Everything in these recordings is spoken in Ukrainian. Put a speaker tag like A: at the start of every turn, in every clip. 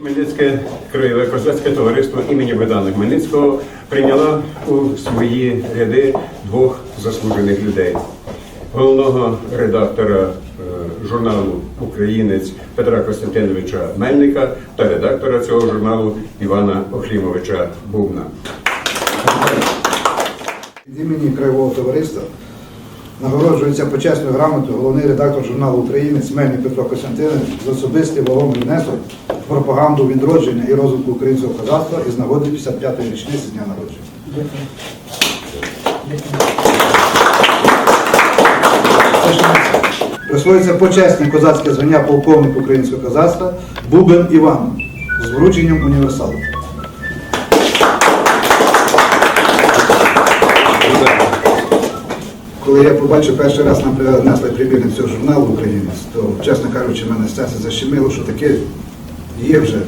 A: Хмельницьке краєве козацьке товариство імені Богдана Хмельницького прийняло у свої ряди двох заслужених людей. Головного редактора е, журналу Українець Петра Костянтиновича Мельника та редактора цього журналу Івана Охлімовича Бубна.
B: Від імені Краєвого товариства нагороджується почесною грамотою головний редактор журналу Українець Мельник Петро Костянтинович за особистий вагомий внесок в пропаганду відродження і розвитку українського козацтва із нагоди 55-ї річниці дня народження. Присвоюється почесне козацьке звання полковник українського козацтва Бубен Іван з врученням універсалу. Коли я побачив перший раз принесли примірник цього журналу Українець, то, чесно кажучи, мене серце защемило, що таке є вже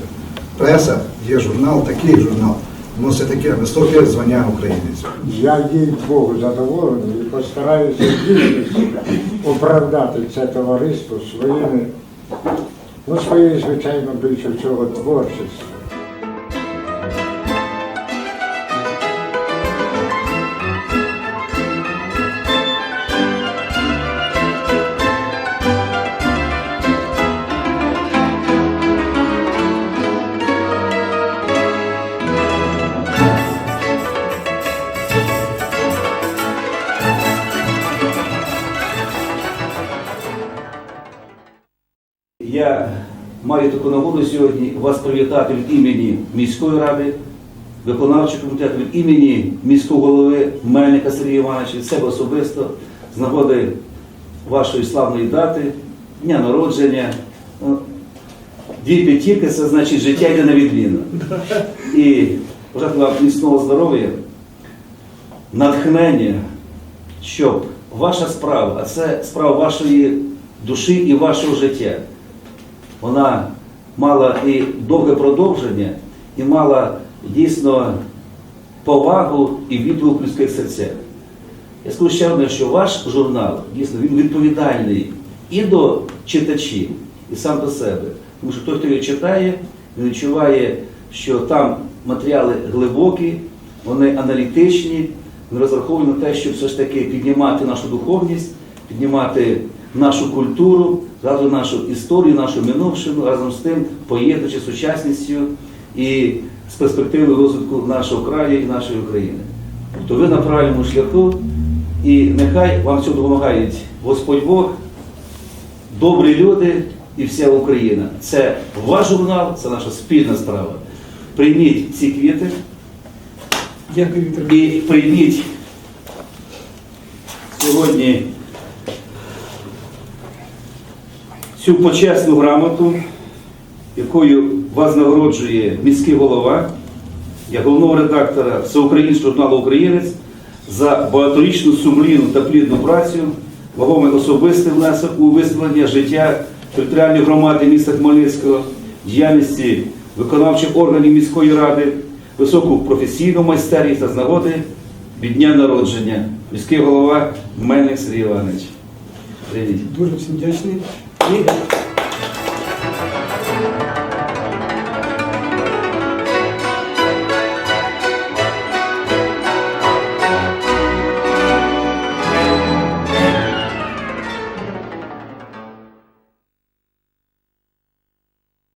B: преса, є журнал, такий журнал, носить таке високе звання українець.
C: Я їй Богу задоволений і постараюся дійсно оправдати це товариство своїми, ну, своєю, звичайно, більше всього творчістю.
D: Я маю таку нагоду сьогодні вас привітати від імені міської ради, виконавчого комітету, від імені міського голови Мельника Сергія Івановича, від себе особисто, з нагоди вашої славної дати, дня народження. Ну, Дві п'ятірки це значить життя йде на відміну. І бажати вам міцного здоров'я, натхнення, щоб ваша справа, а це справа вашої душі і вашого життя, вона мала і довге продовження, і мала дійсно повагу і відгук людських серцях. Я скажу ще одне, що ваш журнал дійсно він відповідальний і до читачів, і сам до себе. Тому що той, хто його читає, він відчуває, що там матеріали глибокі, вони аналітичні, вони розраховані на те, щоб все ж таки піднімати нашу духовність, піднімати нашу культуру, згадувати нашу історію, нашу минувшину, разом з тим поєднуючи сучасністю і з перспективою розвитку нашого краю і нашої України. Тобто ви на правильному шляху, і нехай вам цього допомагають Господь Бог, добрі люди і вся Україна. Це ваш журнал, це наша спільна справа. Прийміть ці квіти і прийміть сьогодні цю почесну грамоту, якою вас нагороджує міський голова, як головного редактора Всеукраїнського журналу Українець за багаторічну сумлінну та плідну працю, вагомий особистий внесок у виставлення життя територіальної громади міста Хмельницького, діяльності виконавчих органів міської ради, високу професійну майстерність та з від дня народження. Міський голова Мельник Сергій Іванович. Привіт.
E: Дуже всім вдячний. Amiga.